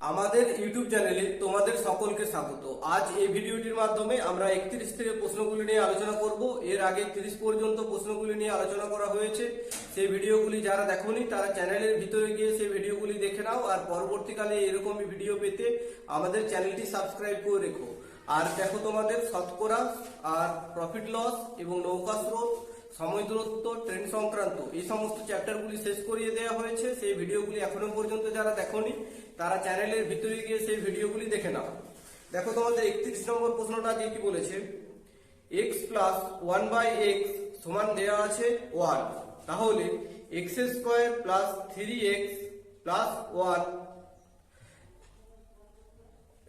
আমাদের ইউটিউব চ্যানেলে তোমাদের সকলকে স্বাগত। আজ এই ভিডিওটির মাধ্যমে আমরা একত্রিশ থেকে প্রশ্নগুলি নিয়ে আলোচনা করব। এর আগে তিরিশ পর্যন্ত প্রশ্নগুলি নিয়ে আলোচনা করা হয়েছে। সেই ভিডিওগুলি যারা দেখোনি, তারা চ্যানেলের ভিতরে গিয়ে সেই ভিডিওগুলি দেখে নাও আর পরবর্তীকালে এরকমই ভিডিও পেতে আমাদের চ্যানেলটি সাবস্ক্রাইব করে রেখো। আর দেখো তোমাদের শতকরা আর প্রফিট লস এবং নৌকা স্রোত, সময় দূরত্ব ট্রেন সংক্রান্ত এই সমস্ত চ্যাপ্টারগুলি শেষ করিয়ে দেওয়া হয়েছে। সেই ভিডিওগুলি এখনও পর্যন্ত যারা দেখোনি তারা চ্যানেলের ভিতরে গিয়ে সেই ভিডিওগুলি দেখে নাও। দেখো তোমাদের একত্রিশ নম্বর প্রশ্নটা যে কি বলেছে? X plus one by X সমান দেওয়া আছে ওয়ান তাহলে X square plus three X plus one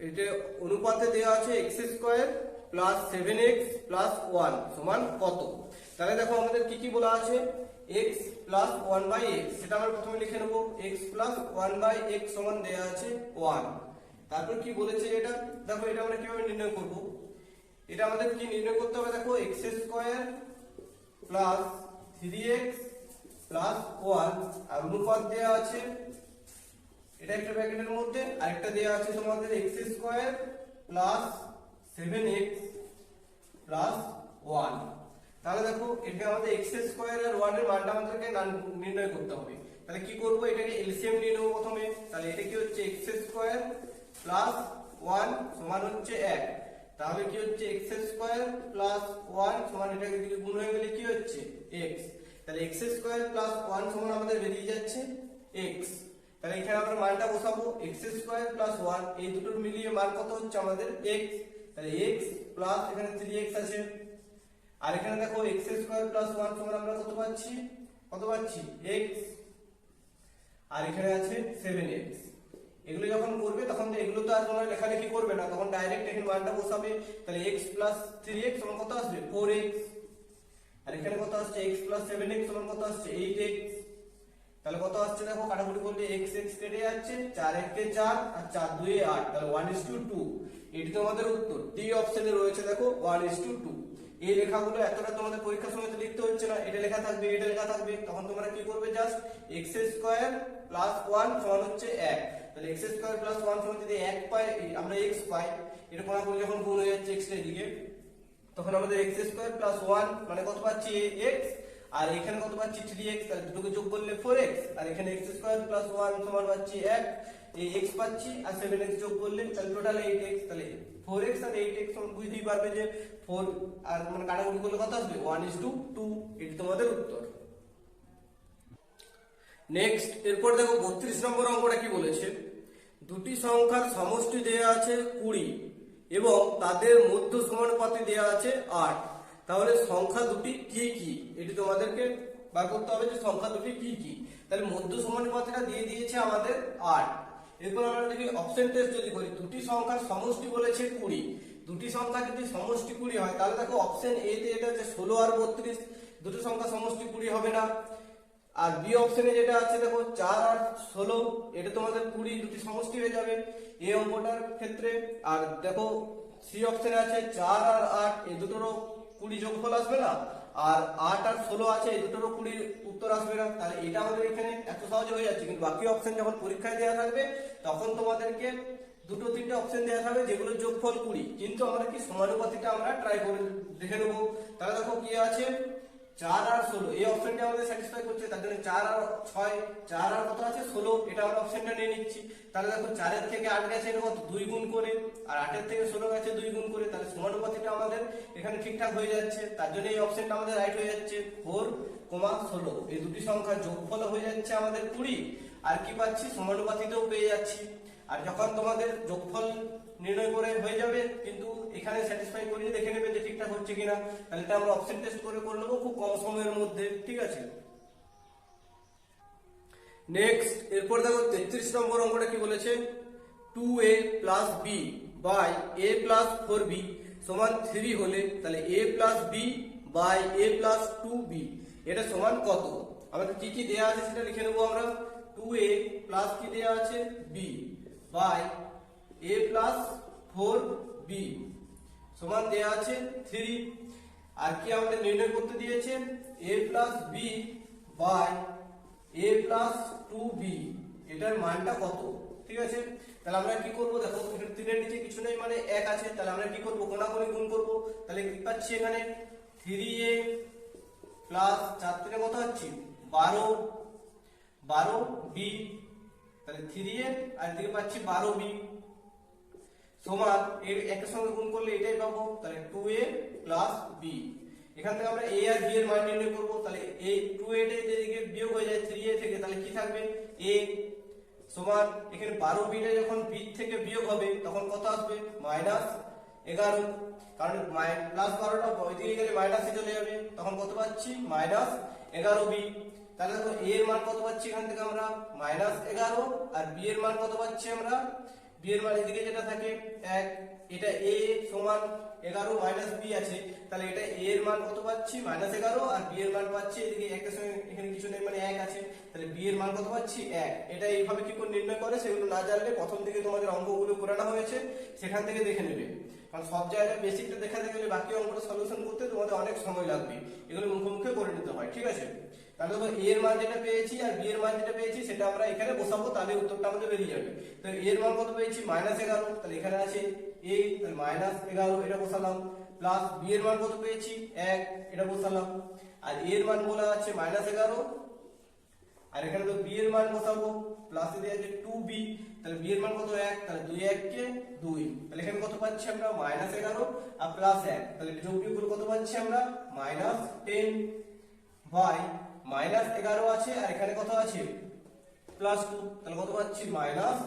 এটা অনুপাতে দেওয়া আছে X square plus seven X plus one সমান কত? তাহলে দেখো আমাদের কি কি বলা আছে? X plus one by X সেটা আমরা প্রথমে লিখে নেব X plus one by X সমান দেওয়া আছে ওয়ান তারপর কি বলেছে এটা? দেখো, এটা আমরা কীভাবে নির্ণয় করব? এটা আমাদের কি নির্ণয় করতে হবে? দেখো X square plus three X plus one আর অনুপাত দেওয়া আছে, এটা একটা ব্র্যাকেটের মধ্যে, আরেকটা দেওয়া আছে তোমাদের X square plus seven X plus one তাহলে দেখো এটা আমাদের এক্স স্কোয়ার আর ওয়ানের মানটা আমাদেরকে নির্ণয় করতে হবে। তাহলে কি করব? এটাকে এলসিএম নিয়ে নেব প্রথমে। তাহলে এটা কি হচ্ছে? এক্স স্কোয়ার প্লাস ওয়ান সমান হচ্ছে এক। তাহলে কি হচ্ছে? এক্স স্কোয়ার প্লাস ওয়ান সমান এটাকে দিকে গুণ হয়ে গেলে কি হচ্ছে? এক্স তাহলে এক্স স্কোয়ার প্লাস ওয়ান সমান আমাদের বেরিয়ে যাচ্ছে এক্স তাহলে এখানে আমরা মানটা বসাবো। এক্স স্কোয়ার প্লাস ওয়ান এই দুটোর মিলিয়ে মান কত হচ্ছে আমাদের? এক্স তাহলে এক্স প্লাস এখানে থ্রি এক্স আছে। আর এখানে দেখো এক্স স্কোয়ার প্লাস ওয়ান সমান আমরা কত পাচ্ছি? কত পাচ্ছি? এক্স আর এখানে আছে সেভেন এক্স এগুলো যখন করবে, তখন এগুলো তো আর কোনো লেখালেখি করবে না। তখন ডাইরেক্ট এখানে মানটা বসাবে। তাহলে এক্স প্লাস থ্রি এক্স সমান কত আসবে? ফোর এক্স আর এখানে কত আসছে? এক্স প্লাস সেভেন এক্স সমান কত আসছে? এইট এক্স তাহলে কত আসছে দেখো? কাটাকুটি করলে এক্স এক্স কেটে যাচ্ছে। চার একে চার আর চার দুয়ে আট। তাহলে ওয়ান ইস টু টু এটি তোমাদের উত্তর। ডি অপশনে রয়েছে দেখো ওয়ান ইস টু টু এই লেখাগুলো এতটা তোমাদের পরীক্ষার সময় তো লিখতে হচ্ছে না, এটা লেখা থাকবে, এটা লেখা থাকবে, তখন তোমরা কি করবে just X square plus one সমান হচ্ছে এক। তাহলে এক্স স্কোয়ার প্লাস ওয়ান সমান যদি এক পাই আমরা এক্স পাই, এটা কোনাকুনি যখন গুণ হয়ে যাচ্ছে এক্সের দিকে, তখন আমাদের এক্স স্কোয়ার প্লাস ওয়ান মানে কত পাচ্ছি? এক্স আর এখানে কত পাচ্ছি? থ্রি এক্স তাহলে দুটোকে যোগ করলে ফোর এক্স আর এখানে এক্স স্কোয়ার প্লাস ওয়ান সমান পাচ্ছি এক, এই এক্স পাচ্ছি, আর সেভেন এক্স যোগ করলে, তাহলে টোটাল এইট এক্স তাহলে ফোর এক্স আর এইট এক্স বুঝতেই পারবে যে ফোর আর মানে কাটাকুটি করলে কত আসবে? ওয়ান ইস টু টু এটি তোমাদের উত্তর। নেক্সট এরপর দেখো বত্রিশ নম্বর অঙ্কটা কি বলেছে? দুটি সংখ্যার সমষ্টি দেয়া আছে কুড়ি, এবং তাদের মধ্য সমানুপাতে দেয়া আছে আট। তাহলে সংখ্যা দুটি কি কি? এটি তোমাদেরকে বার করতে হবে যে সংখ্যা দুটি কি কি? তাহলে মধ্য সমানুপাতিটা দিয়ে দিয়েছে আমাদের আট। এরপর আমরা দেখি অপশন টেস্ট যদি করি, দুটি সংখ্যার সমষ্টি বলেছে কুড়ি। দুটি সংখ্যা যদি সমষ্টি কুড়ি হয়, তাহলে দেখো অপশন এ তে এটা হচ্ছে ষোলো আর বত্রিশ। দুটো সংখ্যা সমষ্টি কুড়ি হবে না। আর বি অপশনে যেটা আছে, দেখো চার আর ষোলো, এটা তোমাদের কুড়ি, দুটি সমষ্টি হয়ে যাবে এ অঙ্কটার ক্ষেত্রে। আর দেখো সি অপশনে আছে চার আর আট, এই দুটোরও কুড়ি যোগফল আসবে না? আর আট আর ষোলো আছে, এই দুটোরও কুড়ির উত্তর আসবে না। তাহলে এটা আমাদের এখানে এত সহজে হয়ে যাচ্ছে। কিন্তু বাকি অপশন যখন পরীক্ষায় দেওয়া থাকবে, তখন তোমাদেরকে দুটো, তিনটে অপশন দেওয়া থাকবে যেগুলোর যোগফল কুড়ি। কিন্তু আমরা কি সমানুপাতিটা আমরা ট্রাই করে দেখে নেব। তাহলে দেখো কি আছে? চার আর ষোলো। এই অপশনটা আমাদের স্যাটিসফাই করছে, তার জন্য চার আর ছয়, চার আর কত আছে? ষোলো। এটা আমরা অপশনটা নিয়ে নিচ্ছি। তাহলে দেখো, চারের থেকে আট গেছে এটা কত? দুই গুণ করে। আর আটের থেকে ষোলো গেছে, দুই গুণ করে। তাহলে সমানুপাতিটা আমাদের এখানে ঠিকঠাক হয়ে যাচ্ছে। তার জন্য এই অপশনটা আমাদের রাইট হয়ে যাচ্ছে। ফোর কমা ষোলো। এই দুটি সংখ্যা যোগফল হয়ে যাচ্ছে আমাদের কুড়ি। আর কি পাচ্ছি? সমানুপাতিতেও পেয়ে যাচ্ছি। আর যখন তোমাদের যোগফল নির্ণয় করে হয়ে যাবে, কিন্তু এখানে স্যাটিসফাই করিয়ে দেখে নেবে যে ঠিকঠাক হচ্ছে কিনা, তাহলে এটা আমরা অপশন টেস্ট করে করে নেব খুব কম সময়ের মধ্যে, ঠিক আছে? নেক্সট এরপর দেখো তেত্রিশ নম্বর অঙ্কটা কি বলেছে? Two A plus B by A plus four B সমান থ্রি হলে, তাহলে A plus B by A plus two B এটা সমান কত? আমাদের কি কি দেওয়া আছে সেটা লিখে নেব আমরা। টু এ প্লাস কি দেওয়া আছে? B by A plus four B সমান দেয়া আছে থ্রি আর কি আমাদের নির্ণয় করতে দিয়েছে? A plus B by A plus two B এটার মানটা কত? ঠিক আছে? তাহলে আমরা কি করব? দেখো তিনের নিচে কিছু নেই মানে এক আছে। তাহলে আমরা কি করব? কোনাকুনি গুণ করব। তাহলে কি পাচ্ছি এখানে? থ্রি এ প্লাস চার তিনে কত হচ্ছে বারো। বারো বি তাহলে থ্রি এ আর এদিকে পাচ্ছি বারো বি সমান এর একের সঙ্গে গুণ করলে এটাই পাবো, তাহলে টু এ প্লাস বি এখান থেকে আমরা এ আর বি এর মান নির্ণয় করব, তাহলে এই টু এ যেদিকে বিয়োগ হয়ে যায় থ্রি এ থেকে, তাহলে কি থাকবে? এ সমান এখানে বারো বিটা যখন বি থেকে বিয়োগ হবে, তখন কত আসবে? মাইনাস এগারো। কারণ প্লাস বারোটা ওইদিকে গেলে মাইনাসে চলে যাবে, তখন কত পাচ্ছি? মাইনাস এগারো বি তাহলে দেখো এ এর মান কত পাচ্ছি এখান থেকে আমরা? মাইনাস এগারো, আর বি এর মান কত পাচ্ছি আমরা? বি এর মান এদিকে যেটা থাকে, এক, এটা এ সমান এগারো মাইনাস বি আছে, তাহলে এটা এ এর মান কত পাচ্ছি? মাইনাস এগারো, আর বি এর মান পাচ্ছি এদিকে একের সঙ্গে এখানে কিছু নেই মানে এক আছে, তাহলে বি এর মান কত পাচ্ছি? এক। এটা এইভাবে কি করে নির্ণয় করে? সেগুলো না জানলে প্রথম থেকে তোমাদের অঙ্কগুলো করানো হয়েছে, সেখান থেকে দেখে নেবে। কারণ সব জায়গায় বেসিকটা দেখাতে গেলে বাকি অঙ্কটা সলিউশন করতে তোমাদের অনেক সময় লাগবে। এগুলো মুখে করে নিতে হয়, ঠিক আছে? তাহলে এ এর মান যেটা পেয়েছি আর বি এর মান যেটা পেয়েছি, সেটা আমরা এখানে বসাবো, তাহলে উত্তরটা আমাদের বেরিয়ে যাবে। তো এর মান কত পেয়েছি? মাইনাস এগারো। তাহলে এখানে আছে এ তাহলে মাইনাস এগারো, এটা বসালাম। প্লাস বি এর মান কত পেয়েছি? এক, এটা বসালাম। আর এ এর মান বলা আছে মাইনাস এগারো। আর এখানে তো বি এর মান বসাবো। প্লাসে দেওয়া আছে টু বি তাহলে বি এর মান কত? এক। তাহলে দুই কে দুই। তাহলে এখানে কত পাচ্ছি আমরা? মাইনাস এগারো আর প্লাস এক। তাহলে যোগ বিয়োগ কত পাচ্ছি আমরা? মাইনাস টেন বাই মাইনাস এগারো আছে, আর এখানে কত আছে? প্লাস টু, তাহলে কত পাচ্ছি? Minus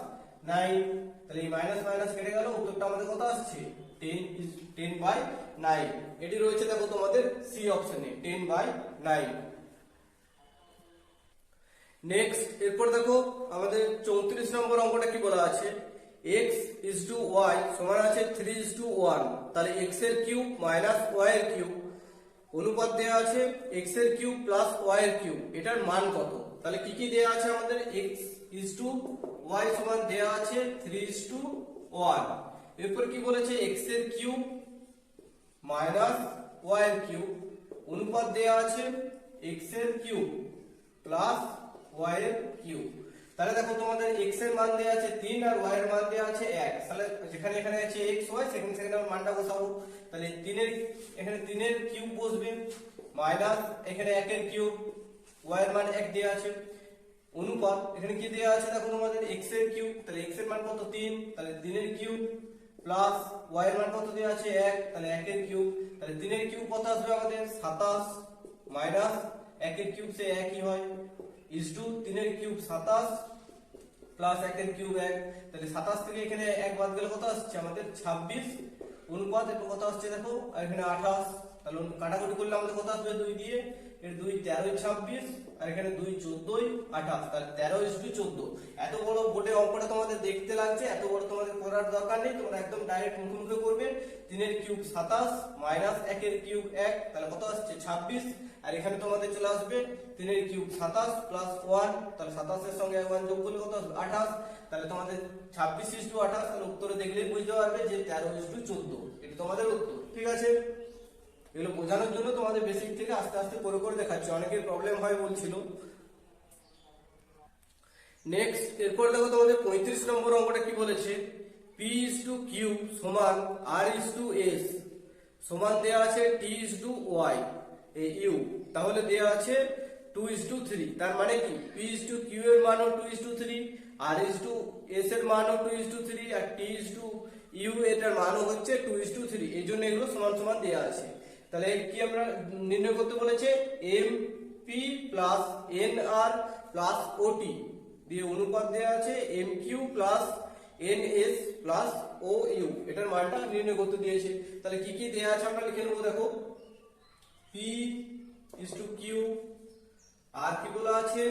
nine. তাহলে এই মাইনাস মাইনাস কেটে গেল, উত্তরটা আমাদের কত আসছে? Ten ten by nine. এটি রয়েছে দেখো তোমাদের সি অপশনে, টেন বাই নাইন। নেক্সট এরপর দেখো আমাদের চৌত্রিশ নম্বর অঙ্কটা কি বলা আছে? X ইজ টু ওয়াই সমান আছে থ্রি ইজ টু ওয়ান তাহলে x এর কিউব মাইনাস ওয়াই এর কিউব অনুপাত দেওয়া আছে x এর কিউব প্লাস ওয়াই এর কিউব। এটার মান কত? তাহলে কি কি দেওয়া আছে আমাদের? x ইজ টু ওয়াই সমান দেওয়া আছে থ্রি ইজ টু ওয়ান এরপর কি বলেছে? x এর কিউব মাইনাস ওয়াই এর কিউব। অনুপাত দেওয়া আছে x এর কিউব প্লাস ওয়াই এর কিউব। তাহলে দেখো তোমাদের x এর মান দেওয়া আছে 3 আর y এর মান দেওয়া আছে 1 তাহলে যেখানে এখানে আছে x, y, সেখানে সেখানে আমরা মানটা বসাবো। তাহলে 3 এর এখানে 3 এর কিউব বসবে মাইনাস এখানে 1 এর কিউব y এর মান 1 দেওয়া আছে। অনুপাত, এখানে কি দেওয়া আছে দেখো তোমাদের x এর কিউব তাহলে x এর মান কত? 3 তাহলে 3 এর কিউব প্লাস y এর মান কত দেওয়া আছে? 1 তাহলে 1 এর কিউব তাহলে 3 এর কিউব কত আসবে আমাদের? 27 মাইনাস 1 এর কিউব সে একই হয়। ইজ টু 3 এর কিউব 27 প্লাস 1 এর কিউব 1 তাহলে 27 থেকে এখানে 1 বাদ গেলে কত আসছে? আমাদের 26 অনুপাত এটা কত আসছে দেখো? আর এখানে 28 তাহলে কাটাকুটি করলে আমাদের কত আসবে? 2 দিয়ে। এর 2 13 26 আর এখানে 2 14 28 তাহলে 13 ইজ টু 14 এত বড় বোর্ডে অঙ্কটা তোমাদের দেখতে লাগছে। এত বড় তোমাদের করার দরকার নেই। তোমরা একদম ডাইরেক্ট মুখে মুখে করবে। 3 এর কিউব 27 মাইনাস 1 এর কিউব 1 তাহলে কত আসছে? 26 আর এখানে তোমাদের চলে আসবে 3 এর কিউব 27 প্লাস ওয়ান তাহলে সাতাশের সঙ্গে 1 যোগ করলে কত আসবে? 28 তাহলে তোমাদের ছাব্বিশ ইস্টু আঠাশ, তাহলে উত্তরে দেখলেই বুঝতে পারবে যে 13 ইজ টু 14 এটা তোমাদের উত্তর, ঠিক আছে? এগুলো বোঝানোর জন্য তোমাদের বেসিক থেকে আস্তে আস্তে করে করে দেখাচ্ছি। অনেকের প্রবলেম হয় বলছিল। নেক্সট এরপর দেখো তোমাদের পঁয়ত্রিশ নম্বর অঙ্কটা কি বলেছে? পি ইজ টু কিউ সমান আর ইজ টু এস সমান দেওয়া আছে T is to Y U তাহলে দেওয়া আছে টু ইজ টু থ্রি তার মানে কি? পি ইজ টু কিউ এর মানও two is to three R is to S এর মানও টু ইজ টু থ্রি আর টি ইজ টু ইউ এটার মানও হচ্ছে টু ইজ টু থ্রি এই জন্য এগুলো সমান সমান দেওয়া আছে। তাহলে কি আমরা নির্ণয় করতে বলেছে? M P plus N R plus O T অনুপাত দেওয়া আছে M Q plus N S plus O U এটার মানটা নির্ণয় করতে দিয়েছে। তাহলে কি কি দেওয়া আছে আমরা লিখে নেব দেখো। পি ইজ টু কিউ আর কি বলা আছে?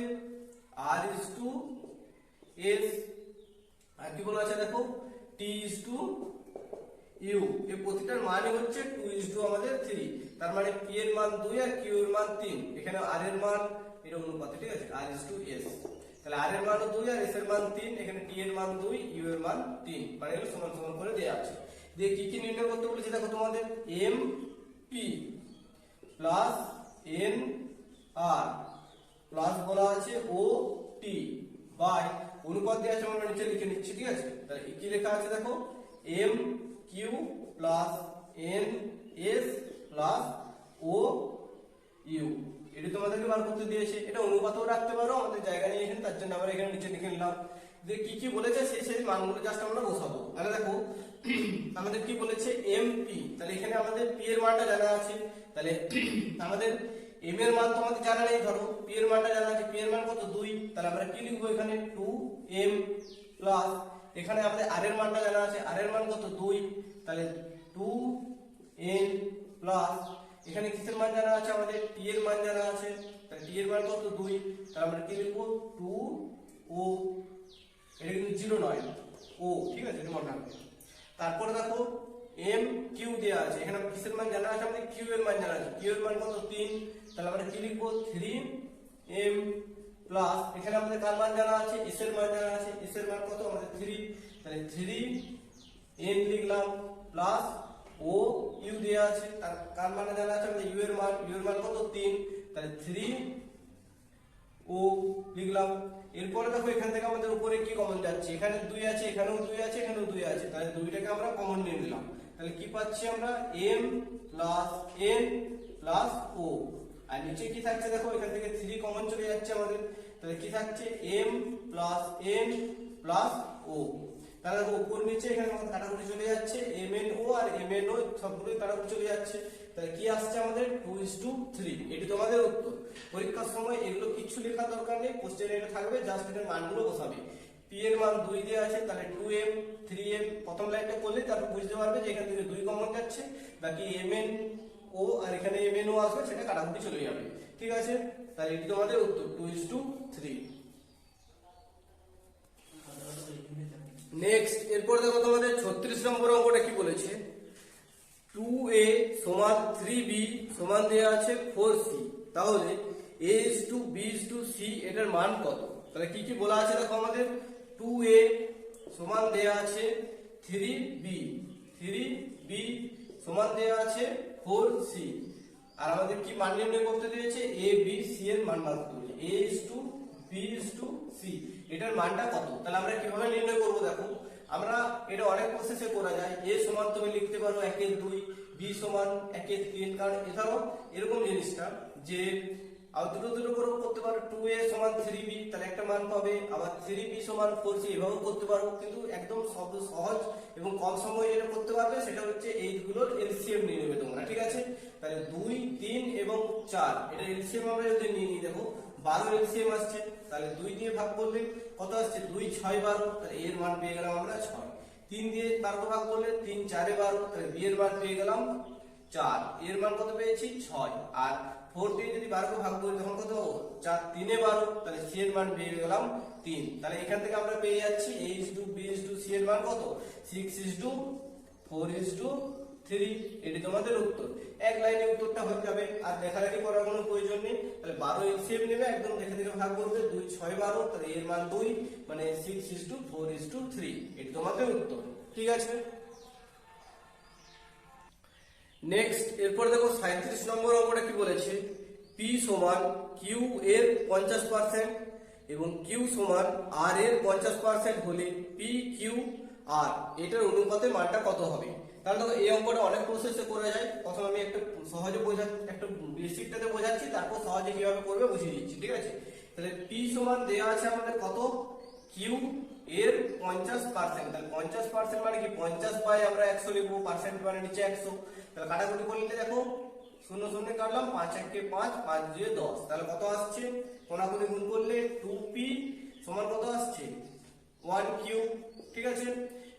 আর ইজ টু এস আর কি বলা আছে দেখো? টি ইজ টু ইউ এই প্রতিটার মানে হচ্ছে টু ইজ টু আমাদের থ্রি তার মানে পি এর মান দুই আর কিউ এর মান তিন। এখানে আর এর মান এটা অনুপাতে, ঠিক আছে? আর ইজ টু এস তাহলে আর এর মান দুই আর এস এর মান তিন। এখানে টি এর মান দুই ইউ এর মান তিন। মানে এগুলো সমান সমান করে দেওয়া আছে। দিয়ে কি কি নির্ণয় করতে বলেছে দেখো তোমাদের? M P plus N R, plus বলা আছে ও টি, বাই, অনুপাত দেওয়া আছে আমরা নিচে লিখে নিচ্ছি, ঠিক আছে? তাহলে কি লেখা আছে দেখো? M Q plus N S plus O U. এটা তোমাদেরকে বার করতে দিয়েছে। এটা অনুপাতও রাখতে পারো, আমাদের জায়গা নিয়ে এখানে তার জন্য আমরা এখানে নিচে লিখে নিলাম। যে কি কি বলেছে সেই সেই মানগুলো জাস্ট আমরা বসাবো। তাহলে দেখো, আমাদের কি বলেছে? এম পি তাহলে এখানে আমাদের পি এর মানটা জানা আছে। তাহলে আমাদের এম এর মান তো আমাদের জানা নেই, ধরো। পি এর মানটা জানা আছে। পি এর মান কত? দুই। তাহলে আমরা কি লিখব এখানে? টু এম প্লাস এখানে আমাদের আর এর মানটা জানা আছে। আর এর মান কত? দুই। তাহলে টু এন প্লাস এখানে কিসের মান জানা আছে? আমাদের টি এর মান জানা আছে। তাহলে টি এর মান কত? দুই। তাহলে আমরা কি লিখব? টু ও এটা কিন্তু জিরো নয়। ও, ঠিক আছে, এটা তারপরে দেখো এম কিউ দেওয়া আছে। এখানে কিসের মান জানা আছে, আমাদের কিউ এর মান জানা আছে। কিউ এর মান কত? তিন। তাহলে আমরা কি লিখব? থ্রি এম প্লাস এখানে আমাদের কার মান জানা আছে? এস এর মান জানা আছে। এস এর মান কত? আমাদের থ্রি তাহলে থ্রি এম লিখলাম প্লাস ও ইউ দেওয়া আছে। তার কার মানে জানা আছে? আমাদের ইউ এর মান। ইউ এর মান কত? তিন। তাহলে থ্রি ও লিখলাম। এরপরে দেখো এখান থেকে আমাদের উপরে কি কমন যাচ্ছে? এখানে দুই আছে, এখানেও দুই আছে, এখানেও দুই আছে। তাহলে দুইটাকে আমরা কমন নিয়ে নিলাম। তাহলে কি পাচ্ছি আমরা? M plus N plus O আর নিচে কি থাকছে দেখো? এখান থেকে থ্রি কমন চলে যাচ্ছে আমাদের। তাহলে কি থাকছে? M plus N plus O তাহলে দেখো, উপর নিচে এখানে কাটাকুটি চলে যাচ্ছে। এম এন ও আর এম এন ও সবগুলোই কাটাকুটি চলে যাচ্ছে। তাহলে কি আসছে আমাদের? টু ইস টু থ্রি এটি তোমাদের উত্তর। পরীক্ষার সময় এগুলো কিছু লেখার দরকার নেই কোশ্চেন এটা থাকবে জাস্ট এটার মানগুলো বসাবে। পি এর মান দুই দেওয়া আছে, তাহলে টু এম থ্রি এম প্রথম লাইনটা করলে তারপর বুঝতে পারবে যে এখান থেকে দুই কমন যাচ্ছে, বাকি এম এন ও আর এখানে এম এন ও আসবে, সেটা কাটাকুটি চলে যাবে। ঠিক আছে? তাহলে এটি তোমাদের উত্তর two is to three next এরপর দেখো তোমাদের ছত্রিশ নম্বর অঙ্কটা কি বলেছে? টু এ সমান থ্রি বি সমান দেওয়া আছে ফোর সি তাহলে A is to B is to C এটার মান কত? তাহলে কি কি বলা আছে দেখো আমাদের? টু এ সমান দেওয়া আছে থ্রি বি থ্রি বি সমান দেওয়া আছে ফোর সি আর আমাদের কি মান নির্ণয় করতে দিয়েছে? এ বি সি এর মান বার করতে A is to B is to C এটার মানটা কত? তাহলে আমরা কীভাবে নির্ণয় করব দেখো? আমরা এটা অনেক প্রসেসে করা যায়। এ সমান তুমি লিখতে পারো একের দুই বি সমান একের তিন, কারণ এছাড়াও এরকম জিনিসটা যে আর দুটো দুটো করে করতে পারো টু এ সমান থ্রি বি তাহলে একটা মান পাবে। আবার থ্রি বি সমান ফোর সি এভাবেও করতে পারো। কিন্তু একদম সব সহজ এবং কম সময়ে যেটা করতে পারবে, সেটা হচ্ছে এইগুলোর এলসিএম নিয়ে নেবে তোমরা, ঠিক আছে? তাহলে দুই, তিন এবং চার, এটা এলসিএম আমরা যদি নিয়ে নিই, দেখো বারো এলসিএম আসছে, তাহলে দুই দিয়ে ভাগ করলে কত আসছে? দুই, ছয়, বারো। তাহলে এর মান পেয়ে গেলাম আমরা ছয়। তিন দিয়ে বারো ভাগ করলে তিন, চারে বারো। তাহলে বি এর মান পেয়ে গেলাম চার। এর মান কত পেয়েছি? ছয়। আর ফোর দিয়ে যদি বারোকে ভাগ করি, তখন কত? চার। তিনে বারো। তাহলে সি এর মান পেয়ে গেলাম তিন। তাহলে এখান থেকে আমরা পেয়ে যাচ্ছি A is to B is to C এর মান কত? Six is to four is to three এটি তোমাদের উত্তর, এক লাইনে উত্তরটা হয়ে যাবে, আর লেখালেখি করার কোনো প্রয়োজন নেই, তাহলে বারো এলসিএম নেবে, একদম দেখে দেখে ভাগ করবে, দুই ছয় বারো, তাহলে এর মান দুই মানে six is to four is to three এটি তোমাদের উত্তর, ঠিক আছে? নেক্সট এরপর দেখো সাঁত্রিশ নম্বর অঙ্কটা কি বলেছে? পি সমান কিউ এর পঞ্চাশ পার্সেন্ট এবং কিউ সমান আর এর পঞ্চাশ পার্সেন্ট হলে পি কিউ আর এটার অনুপাতে মানটা কত হবে? তাহলে দেখো, এই অঙ্কটা অনেক প্রসেসে করা যায়। প্রথমে আমি একটু সহজে বোঝা একটু বেসিকটাতে বোঝাচ্ছি, তারপর সহজে কীভাবে করবে বুঝিয়ে দিচ্ছি, ঠিক আছে? তাহলে পি সমান দেওয়া আছে আমাদের কত? কিউ এর পঞ্চাশ পার্সেন্ট তাহলে পঞ্চাশ পার্সেন্ট মানে কি? পঞ্চাশ বাই আমরা একশো লিখব পার্সেন্ট মানে নিচে একশো। তাহলে কাটাকুটি করলে দেখো, শূন্য শূন্য কাটলাম, পাঁচ একে পাঁচ পাঁচ দুয়ে দশ। তাহলে কত আসছে? কোনাকুনি গুণ করলে টু পি সমান কত আসছে? ওয়ান কিউ ঠিক আছে?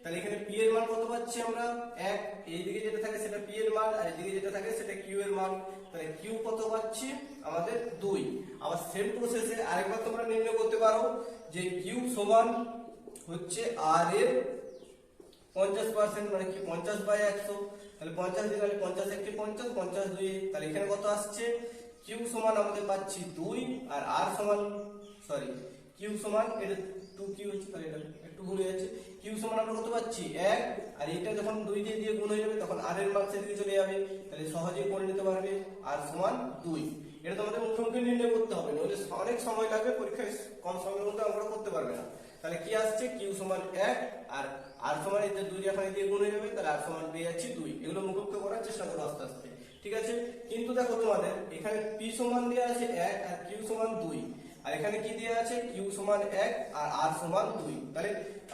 তাহলে এখানে পি এর মান কত পাচ্ছি আমরা? এক এইদিকে যেটা থাকে সেটা পি এর মান, আর এদিকে যেটা থাকে সেটা কিউ এর মান। তাহলে কিউ কত পাচ্ছি? আমাদের দুই। আবার সেম প্রসেসে আরেকবার তোমরা নির্ণয় করতে পারো যে কিউ সমান হচ্ছে আর এর পঞ্চাশ পার্সেন্ট মানে কি পঞ্চাশ বাই একশো। তাহলে পঞ্চাশ দিয়ে তাহলে পঞ্চাশ একটি পঞ্চাশ পঞ্চাশ দুই। তাহলে এখানে কত আসছে? কিউ সমান আমাদের পাচ্ছি দুই, আর আর সমান সরি কিউ সমান, এটা টু কিউ হচ্ছে, তাহলে এটা একটু ভুলে যাচ্ছে কিউ সমান আমরা কত পাচ্ছি এক, আর এটা যখন দুই দিয়ে দিয়ে গুণ হয়ে যাবে, তখন আর এর মান সেদিকে চলে যাবে। তাহলে সহজেই করে নিতে পারবে আর সমান দুই। এটা তোমাদের মুখোমুখি নির্ণয় করতে হবে, নইলে অনেক সময় লাগবে, পরীক্ষায় কম সময়ের মধ্যে আমরা করতে পারবে না। তাহলে কি আসছে? কিউ সমান এক, আর আর সমান এই যে দুই এখন দিয়ে গুণ হয়ে যাবে, তাহলে আর সমান পেয়ে যাচ্ছি দুই। এগুলো মুখস্থ করার চেষ্টা করো আস্তে আস্তে। ঠিক আছে? কিন্তু দেখো তোমাদের, এখানে পি সমান দেওয়া আছে এক আর কিউ সমান দুই। আর এখানে কি দেওয়া আছে? কিউ সমান এক আর আর সমান দুই। তাহলে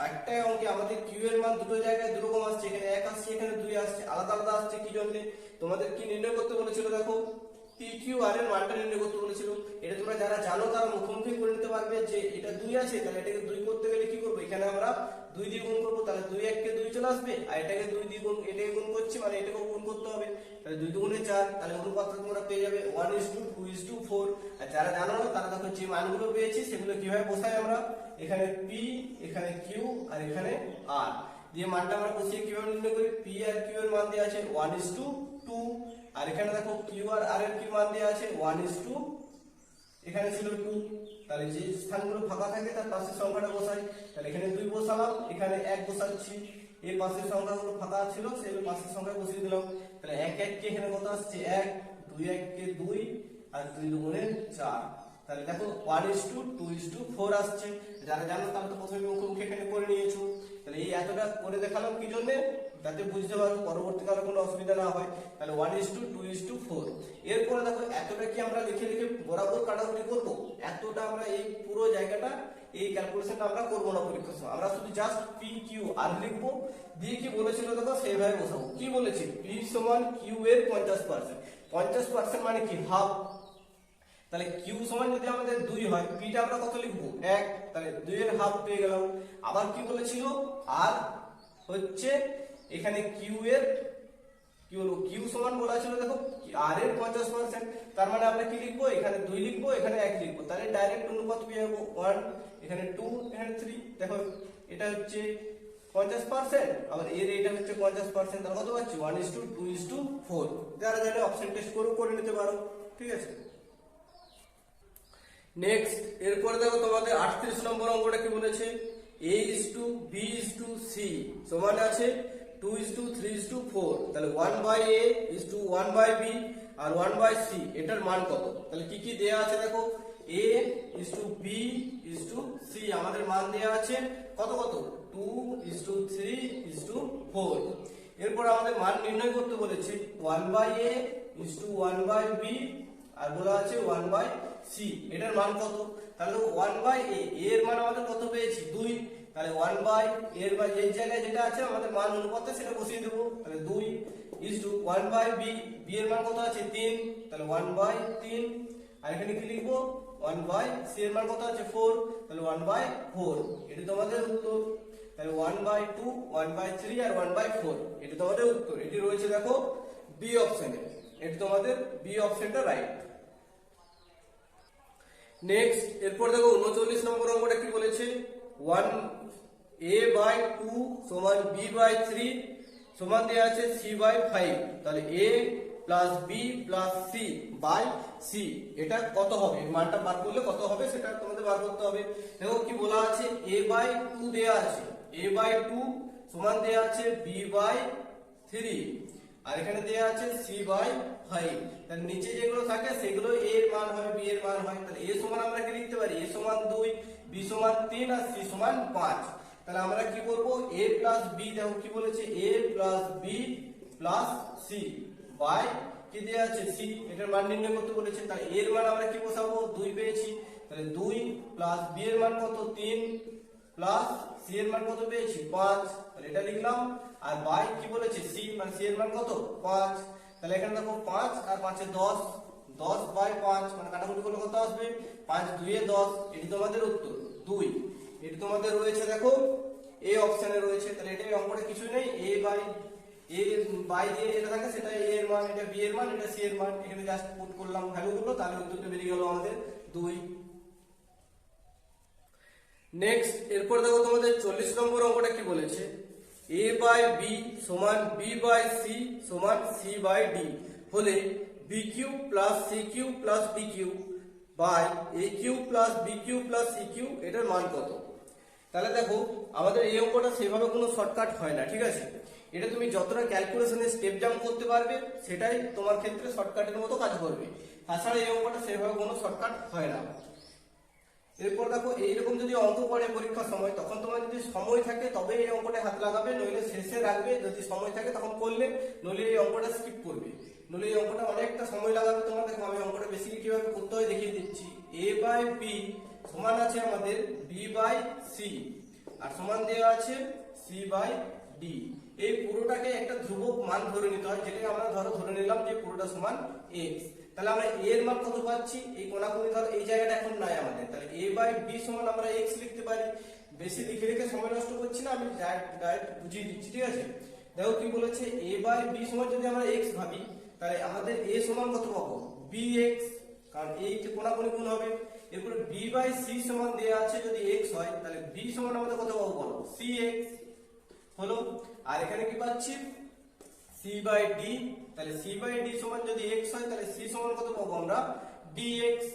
একটা অঙ্কে আমাদের কিউ এর মান দুটো জায়গায় দু রকম আসছে। এখানে এক আসছে, এখানে দুই আসছে। আলাদা আলাদা আসছে কি জন্য? তোমাদের কি নির্ণয় করতে বলেছিল দেখো? পি কিউ আর এর মানটা নির্ণয় করতে বলেছিল। এটা তোমরা যারা জানো তারা মুখোমুখি করে নিতে পারবে যে এটা দুই আছে, তাহলে এটাকে দুই করতে গেলে কি করব? এখানে আমরা দুই দিয়ে গুণ করব, তাহলে দুই এককে দুই চলে আসবে, আর এটাকে দুই দিয়ে গুণ, এটাকে গুণ করছি মানে এটাকে গুণ করতে হবে। তাহলে দুই দুগুণে চার, তাহলে অনুপাতটা তোমরা পেয়ে যাবে one is to two two is four আর যারা জানো না তারা দেখো যে মানগুলো পেয়েছি, সেগুলো কীভাবে বসাই আমরা? এখানে পি এখানে কিউ আর এখানে আর দিয়ে মানটা আমরা বসিয়ে কীভাবে নির্ণয় করি? পি আর কিউ এর মান দেওয়া আছে ওয়ান ইস টু টু আর এখানে দেখো কিউ আর আর এর কি মান দেওয়া আছে ওয়ান ইস টু এখানে ছিল টু তাহলে যে স্থানগুলো ফাঁকা থাকে, তার পাশের সংখ্যাটা বসাই। তাহলে এখানে দুই বসালাম, এখানে এক বসাচ্ছি। এই পাশের সংখ্যাগুলো ফাঁকা ছিল সেগুলো পাশের সংখ্যা বসিয়ে দিলাম। তাহলে এক এককে এখানে কত আসছে? এক, দুই এককে দুই, আর দুই দুগুণে চার। তাহলে দেখো one is two two is two four আসছে। যারা জানো তারা তো প্রথমে মুখোমুখি এখানে করে নিয়েছো। তাহলে এই এতটা করে দেখালাম কি জন্য? যাতে বুঝতে পারো পরবর্তীকালে কোনো অসুবিধা না হয়, তাহলে one is to two two is four এরপরে দেখো, এতটা কি আমরা লিখে লিখে বরাবর কাটাকুটি করব? এতটা আমরা এই পুরো জায়গাটা, এই ক্যালকুলেশনটা আমরা করব না পরীক্ষার সময়। আমরা শুধু জাস্ট পি কিউ আর লিখব। দিয়ে কি বলেছিল দেখো, সেইভাবে বসাবো। কি বলেছি? পি সমান কিউ এর পঞ্চাশ পার্সেন্ট পঞ্চাশ পার্সেন্ট মানে কি? হাফ তাহলে কিউ সমান যদি আমাদের দুই হয় পিটা আমরা কত লিখব? এক। তাহলে দুই এর হাফ পেয়ে গেলাম। আবার কি বলেছিল? আর হচ্ছে এখানে কিউ এর কি হলো কিউ সমান বলা ছিল, দেখো আর এর পঞ্চাশ পার্সেন্ট তার মানে আমরা কি লিখব? এখানে দুই লিখব, এখানে এক লিখব। তাহলে ডাইরেক্ট অনুপাত পেয়ে যাব ওয়ান এখানে টু এখানে থ্রি দেখো, এটা হচ্ছে পঞ্চাশ পার্সেন্ট আবার এর এটা হচ্ছে পঞ্চাশ পার্সেন্ট তাহলে কত পাচ্ছি? One is to two two is four four জানে অপশন টেস্ট করেও করে নিতে পারো, ঠিক আছে? নেক্সট এরপরে দেখো তোমাদের আটত্রিশ নম্বর অঙ্কটা কি বলেছে? A is to B is to C সমান আছে two is to three is to four তাহলে one by A is to one by B R one by C এটার মান কত? তাহলে কি কি দেয়া আছে দেখো? A is to B is to C আমাদের মান দেয়া আছে কত কত? Two is to three is to four এরপর আমাদের মান নির্ণয় করতে বলেছে one by A is to one by B আর বলা আছে ওয়ান বাই সি এটার মান কত? তাহলে ওয়ান বাই এ এর মান আমাদের কত পেয়েছি? দুই। তাহলে ওয়ান বাই এর বাই এই জায়গায় যেটা আছে, আমাদের মান অনুপাতে সেটা বসিয়ে দেবো। তাহলে দুই is to one by B B এর মান কত আছে? তিন। তাহলে ওয়ান বাই তিন। আর এখানে কি লিখব? ওয়ান বাই সি এর মান কত আছে? ফোর তাহলে ওয়ান বাই ফোর এটি তোমাদের উত্তর। তাহলে one by two one by three R one by four এটি তোমাদের উত্তর। এটি রয়েছে দেখো বি অপশনে এটি তোমাদের বি অপশনটা রাইট নেক্সট এরপর দেখো উনচল্লিশ নম্বর অঙ্কটা কি বলেছে? ওয়ান এ বাই টু সমান বি বাই থ্রি সমান দেওয়া আছে সি বাই ফাইভ তাহলে A plus B plus C by C এটা কত হবে? মানটা বার করলে কত হবে? সেটা তোমাদের বার করতে হবে। দেখো কি বলা আছে? এ বাই টু দেওয়া আছে। এ বাই টু সমান দেওয়া আছে বি বাই থ্রি আর এখানে দেওয়া আছে সি বাই ফাইভ তাহলে নিচে যেগুলো থাকে, সেগুলো এ এর মান হয় বি এর মান হয়। তাহলে এ সমান আমরা কি লিখতে পারি? এ সমান দুই বি সমান তিন, আর সি সমান পাঁচ। তাহলে আমরা কি করব? এ প্লাস বি দেখো কি বলেছে? A plus B plus C by কি দেওয়া আছে? সি এটার মান নির্ণয় করতে বলেছে। তাহলে এর মান আমরা কি বসাবো? দুই পেয়েছি। তাহলে দুই প্লাস বি এর মান কত? তিন প্লাস সি এর মান কত পেয়েছি? পাঁচ। তাহলে এটা লিখলাম। আর বাই কি বলেছে? সি মানে সি এর মান কত? পাঁচ। তাহলে এখানে দেখো পাঁচ আর পাঁচে দশ দশ বাই পাঁচ মানে কাটাকুটি করলে কত আসবে? পাঁচ দুইয়ে দশ, এটি তোমাদের উত্তর, দুই। এটি তোমাদের রয়েছে, দেখো, এ অপশানে রয়েছে, তাহলে এটা অঙ্কটা কিছু নেই, এ বাই এ বাই দিয়ে যেটা থাকে সেটা এ এর মান, এটা বি এর মান, এটা সি এর মান। এখানে জাস্ট পুট করলাম ভ্যালু গুলো, তাহলে উত্তরটা বেরিয়ে গেল আমাদের দুই। নেক্সট এরপর দেখো তোমাদের চল্লিশ নম্বর অঙ্কটা কি বলেছে? এ বাই বি সমান বি বাই সি সমান সি বাই ডি হলে B cube plus C cube plus D cube by A cube plus B cube plus C cube এটার মান কত? তাহলে দেখো, আমাদের এই অঙ্কটা সেভাবে কোনো শর্টকাট হয় না, ঠিক আছে? এটা তুমি যতটা ক্যালকুলেশনে স্টেপ জাম্প করতে পারবে, সেটাই তোমার ক্ষেত্রে শর্টকাটের মতো কাজ করবে। তাছাড়া এই অঙ্কটা সেভাবে কোনো শর্টকাট হয় না। এরপর দেখো এইরকম যদি অঙ্ক পড়ে পরীক্ষার সময়, তখন তোমার যদি সময় থাকে তবে এই অঙ্কটা হাত লাগাবে, নইলে শেষে রাখবে, যদি সময় থাকে, তখন করলে, নইলে এই অঙ্কটা স্কিপ করবে। নইলে এই অঙ্কটা অনেকটা সময় লাগাবে তোমার। দেখো, আমি অঙ্কটা বেশি কীভাবে করতে হয় দেখিয়ে দিচ্ছি। এ বাই বি সমান আছে আমাদের বি বাই সি আর সমান দেওয়া আছে সি বাই ডি এই পুরোটাকে একটা ধ্রুবক মান ধরে নিতে হয়, যেটাকে আমরা ধরো, ধরে নিলাম যে পুরোটা সমান এক্স তাহলে আমরা এ এর মান কত পাচ্ছি? এই কোনাকুনি ধর, এই জায়গাটা এখন নাই আমাদের। তাহলে এ বাই বি সমান আমরা এক্স লিখতে পারি। বেশি লিখে লিখে সময় নষ্ট করছি না, আমি ডাইরেক্ট বুঝিয়ে দিচ্ছি, ঠিক আছে? দেখো কি বলেছে এ বাই বি সমান যদি আমরা এক্স ভাবি, তাহলে আমাদের এ সমান কত পাবো? বি এক্স কারণ এই যে কোনাকুনি গুণ হবে। এরপরে বি বাই সি সমান দেওয়া আছে, যদি এক্স হয়, তাহলে বি সমান আমাদের কত পাবো বলো? এক্স হলো, আর এখানে কি পাচ্ছি? সি বাই ডি তাহলে সি বাই ডি সমান যদি এক্স হয়, তাহলে সি সমান কত পাবো আমরা? ডি এক্স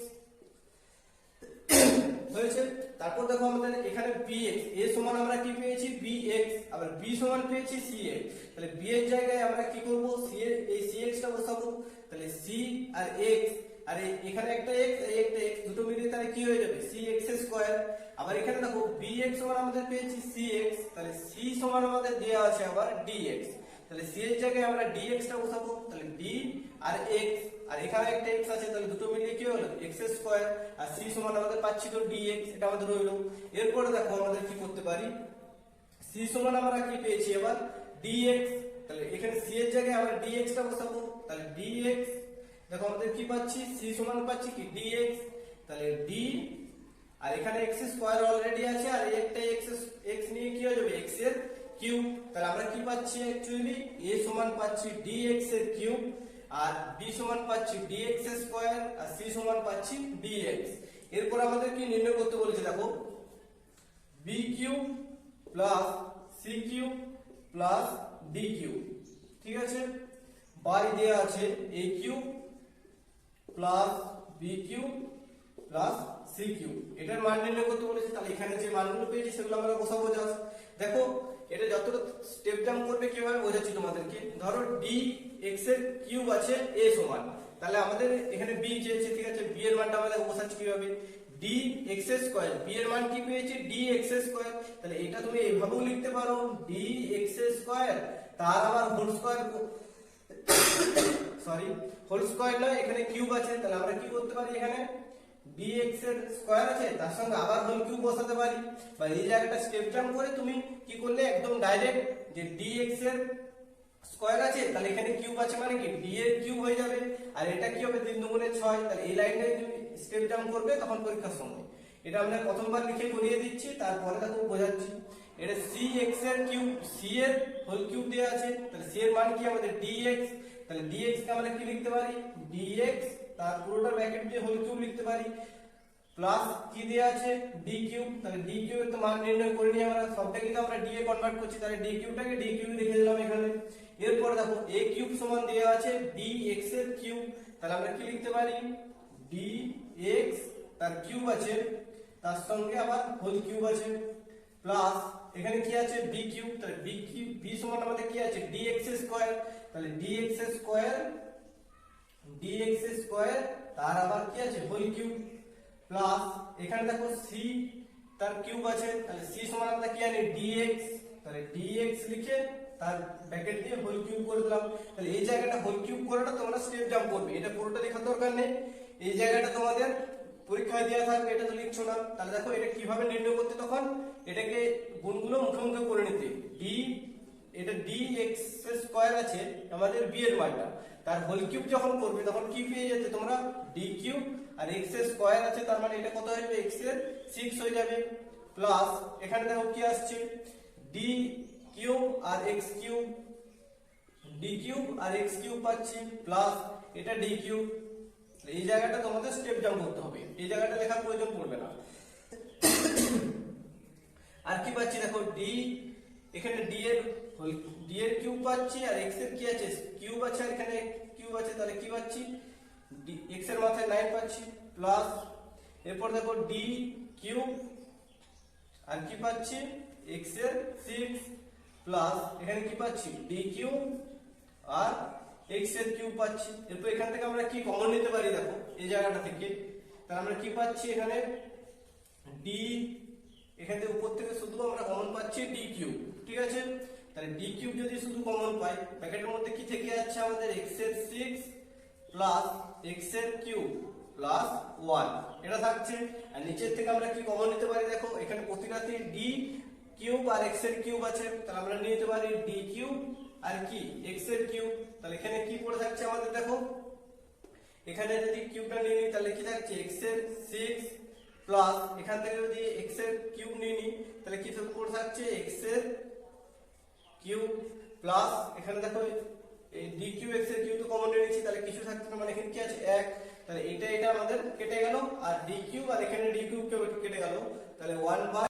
হয়েছে? তারপর দেখো আমাদের এখানে bx, a সমান আমরা কি পেয়েছি? bx আবার b সমান পেয়েছি cx তাহলে b এর জায়গায় আমরা কি করব? c এর, এই cx টা বসাবো। তাহলে c আর x আর এখানে একটা x এই একটা x দুটো মিলিয়ে তাহলে কি হয়ে যাবে? সি cx স্কয়ার আবার এখানে দেখো, bx সমান আমাদের পেয়েছি cx তাহলে c সমান আমাদের দেওয়া আছে আবার dx তাহলে c এর জায়গায় আমরা টা বসাবো, তাহলে ডি আর এক্স আর এখানে একটা এক্স আছে, তাহলে দুটো মিলিয়ে কি হলো? x স্কয়ার আর সি সমান আমাদের পাচ্ছি তো dx, এটা আমাদের রইল। এরপরে দেখো আমাদের কি করতে পারি? সি সমান আমরা কি পেয়েছি এবার? dx, তাহলে এখানে c এর জায়গায় আমরা টা বসাবো, তাহলে dx, দেখো আমাদের কি পাচ্ছি? সি সমান পাচ্ছি কি? dx, তাহলে ডি আর এখানে x স্কয়ার অলরেডি আছে, আর একটা x এক্স নিয়ে কি হয়ে যাবে? x এর কিউব তাহলে আমরা কি পাচ্ছি অ্যাকচুয়ালি a সমান পাচ্ছি dx এর কিউব আর b সমান পাচ্ছি dx স্কয়ার আর c সমান পাচ্ছি dx এরপর আমাদের কি নির্ণয় করতে বলেছে দেখো, b cube plus c cube plus cube ঠিক আছে? বাই দেয়া আছে a cube plus B cube plus C এটার মান নির্ণয় করতে বলেছে, তাহলে এখানে যে মানগুলো পেয়েছি সেগুলো আমরা বসাবো জাস্ট দেখো এটা যতটা স্টেপ জাম্প করবে কীভাবে বোঝাচ্ছি তোমাদেরকে? ধরো ডি এক্সের কিউব আছে এ সমান। তাহলে আমাদের এখানে বি চেয়েছে, ঠিক আছে? বি এর মানটা আমাদের বসাচ্ছি কীভাবে? ডি এক্স স্কোয়ার বি এর মান কি পেয়েছি? ডি এক্স স্কোয়ার তাহলে এটা তুমি এভাবেও লিখতে পারো। ডি এক্স স্কোয়ার তার আবার whole square sorry whole square নয়, এখানে কিউব আছে। তাহলে আমরা কি করতে পারি এখানে? Dx এর স্কয়ার আছে, তার সঙ্গে আবার হোল কিউব বসাতে পারি। বা এই জায়গাটা স্টেপ জাম্প করে তুমি কি করলে, একদম ডাইরেক্ট যে dx এর স্কয়ার আছে, তাহলে এখানে কিউব আছে মানে কি? D এর কিউব হয়ে যাবে। আর এটা কি হবে? তিন দুগুণে ছয়। তাহলে এই লাইনটাই তুমি স্টেপ জাম্প করবে, তখন পরীক্ষার সময়। এটা আমরা প্রথমবার লিখে করিয়ে দিচ্ছি, তারপরে দেখো বোঝাচ্ছি। এটা সি এক্সের কিউব সি এর হোল কিউব দেওয়া আছে। তাহলে সি এর মান কি? আমাদের dx তাহলে dx কে আমরা কি লিখতে পারি? Dx তার পুরোটা ব্র্যাকেট দিয়ে হোল কিউব লিখতে পারি। প্লাস কি দেওয়া আছে? D কিউব তাহলে d কিউব তো মান নির্ণয় করে নিয়ে আমরা সবটাকে তো আমরা d এ কনভার্ট করছি। তাহলে d কিউবটাকে d কিউব লিখে দিলাম এখানে। এরপর দেখো এ কিউব সমান দেওয়া আছে ডি এক্সের কিউব তাহলে আমরা কি লিখতে পারি? ডি এক্স তার কিউব আছে। তার সঙ্গে আবার হোল কিউব আছে। প্লাস এখানে কি আছে? B কিউব তাহলে b কিউব বি সমান আমাদের কি আছে? Dx স্কয়ার তাহলে dx স্কয়ার dx স্কয়ার তার আবার কি আছে? হোল কিউব প্লাস এখানে দেখো c, তার কিউব আছে। তাহলে c সমান আমরা কি জানি dx তাহলে dx লিখে তার ব্র্যাকেট দিয়ে হোল কিউব করে দিলাম। তাহলে এই জায়গাটা হোল কিউব করাটা তোমরা স্টেপ জাম্প করবে। এটা পুরোটা লেখার দরকার নেই। এই জায়গাটা তোমাদের পরীক্ষায় দেওয়া থাকবে, এটা তো লিখছো না। তাহলে দেখো এটা কীভাবে নির্ণয় করতে তখন এটাকে গুণগুলো মুখে মুখে করে নিতে। ডি এটা এক্স স্কোয়ার আছে আমাদের বি এর মানটা। তার হোল কিউব যখন করবে, তখন কি পেয়ে যেতে তোমরা? D cube. আর এক্সের স্কোয়ার আছে, তার মানে এটা কত হয়ে যাবে এক্সের সিক্স হয়ে যাবে। প্লাস এখানে দেখো কি আসছে? ডি কিউব আর এক্স কিউব। ডি কিউব আর এক্স কিউব পাচ্ছি প্লাস এটা ডি কিউব। এই জায়গাটা তোমাদের স্টেপ জাম্প করতে হবে। এই জায়গাটা লেখার প্রয়োজন পড়বে না। আর কি পাচ্ছি? দেখো ডি এখানে ডি এর ডি এর কিউব পাচ্ছি আর এক্সের কি আছে? কিউব আছে আর এখানে কিউব আছে, তাহলে কি পাচ্ছি? এক্সের মাথায় নাইন পাচ্ছি প্লাস এরপর দেখো ডি কিউব আর কি পাচ্ছি? এক্সের সিক্স প্লাস এখানে কি পাচ্ছি? ডি কিউব আর এক্সের কিউব পাচ্ছি। এরপর এখান থেকে আমরা কি কমন নিতে পারি দেখো, এই জায়গাটা থেকে? তাহলে আমরা কি পাচ্ছি এখানে? ডি এখান থেকে উপর থেকে শুধু আমরা কমন পাচ্ছি ডি কিউব ঠিক আছে? তাহলে ডি কিউব যদি শুধু কমন পাই ব্র্যাকেটের মধ্যে কি থেকে যাচ্ছে আমাদের? এক্সের সিক্স প্লাস এক্সের কিউব প্লাস ওয়ান এটা থাকছে। আর নিচের থেকে আমরা কি কমন নিতে পারি? দেখো, এখানে প্রতিটাতে ডি কিউব আর এক্সের কিউব আছে। তাহলে আমরা নিয়ে নিতে পারি ডি কিউব আর কি? এক্সের কিউব তাহলে এখানে কি পড়ে থাকছে আমাদের? দেখো, এখানে যদি কিউবটা নিয়ে নিই, তাহলে কি থাকছে? এক্সের সিক্স প্লাস এখান থেকে যদি এক্সের কিউব নিয়ে নিই, তাহলে কি পড়ে থাকছে? এক্সের কিউব প্লাস এখানে দেখো ডি কিউ এক্সের কিউ তো কমন নিয়ে তাহলে কিছু থাকছে না মানে এখানে কি আছে? এক। তাহলে এটা এটা আমাদের কেটে গেল, আর ডি কিউব আর এখানে ডি কিউব কেটে গেল। তাহলে ওয়ান বাই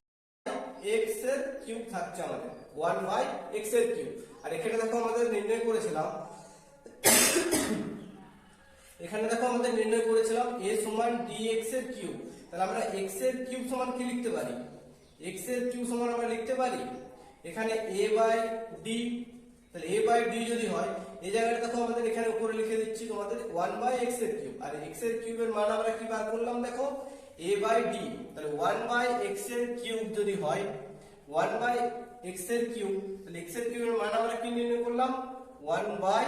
এক্সের কিউব থাকছে আমাদের। ওয়ান বাই এক্সের কিউব আর এখানে দেখো আমাদের নির্ণয় করেছিলাম। এখানে দেখো আমাদের নির্ণয় করেছিলাম a সমান dx এর কিউব তাহলে আমরা x এর কিউব সমান কি লিখতে পারি? x এর কিউব সমান আমরা লিখতে পারি? এখানে এ বাই ডি তাহলে এ বাই ডি যদি হয়, এই জায়গাটা দেখো আমাদের এখানে উপরে লিখে দিচ্ছি তোমাদের ওয়ান বাই এক্সের কিউব আর এক্সের কিউবের মান আমরা কি বার করলাম দেখো? এ বাই ডি তাহলে ওয়ান বাই এক্সের কিউব যদি হয় ওয়ান বাই এক্সের কিউব তাহলে এক্সের কিউবের মান আমরা কি নির্ণয় করলাম? One by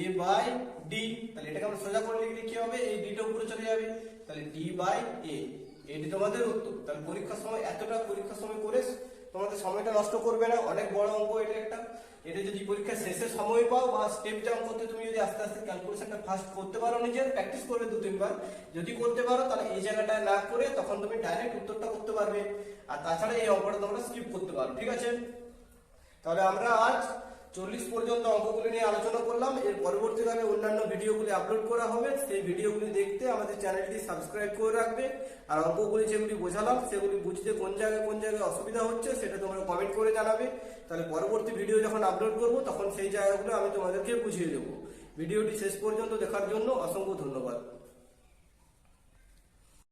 A by D তাহলে এটাকে আমরা সোজা করে লিখলে কি হবে? এই ডিটা উপরে চলে যাবে। তাহলে ডি বাই এ এটি তোমাদের উত্তর। তাহলে পরীক্ষার সময়, এতটা পরীক্ষার সময় করে তোমাদের সময়টা নষ্ট করবে না, অনেক বড় অঙ্ক এটা একটা। এটা যদি পরীক্ষার শেষে সময় পাও বা স্টেপ জাম্প করতে তুমি যদি আস্তে আস্তে ক্যালকুলেশনটা ফার্স্ট করতে পারো নিজের প্র্যাকটিস করবে দু তিনবার। যদি করতে পারো তাহলে এই জায়গাটা না করে তখন তুমি ডাইরেক্ট উত্তরটা করতে পারবে। আর তাছাড়া এই অঙ্কটা তোমরা স্কিপ করতে পারো, ঠিক আছে? তাহলে আমরা আজ চল্লিশ পর্যন্ত অঙ্কগুলি নিয়ে আলোচনা করলাম। এর পরবর্তীকালে অন্যান্য ভিডিওগুলি আপলোড করা হবে। সেই ভিডিওগুলি দেখতে আমাদের চ্যানেলটি সাবস্ক্রাইব করে রাখবে। আর অঙ্কগুলি যেগুলি বোঝালাম, সেগুলি বুঝতে কোন জায়গায় কোন জায়গায় অসুবিধা হচ্ছে সেটা তোমরা কমেন্ট করে জানাবে। তাহলে পরবর্তী ভিডিও যখন আপলোড করব, তখন সেই জায়গাগুলো আমি তোমাদেরকে বুঝিয়ে দেবো। ভিডিওটি শেষ পর্যন্ত দেখার জন্য অসংখ্য ধন্যবাদ।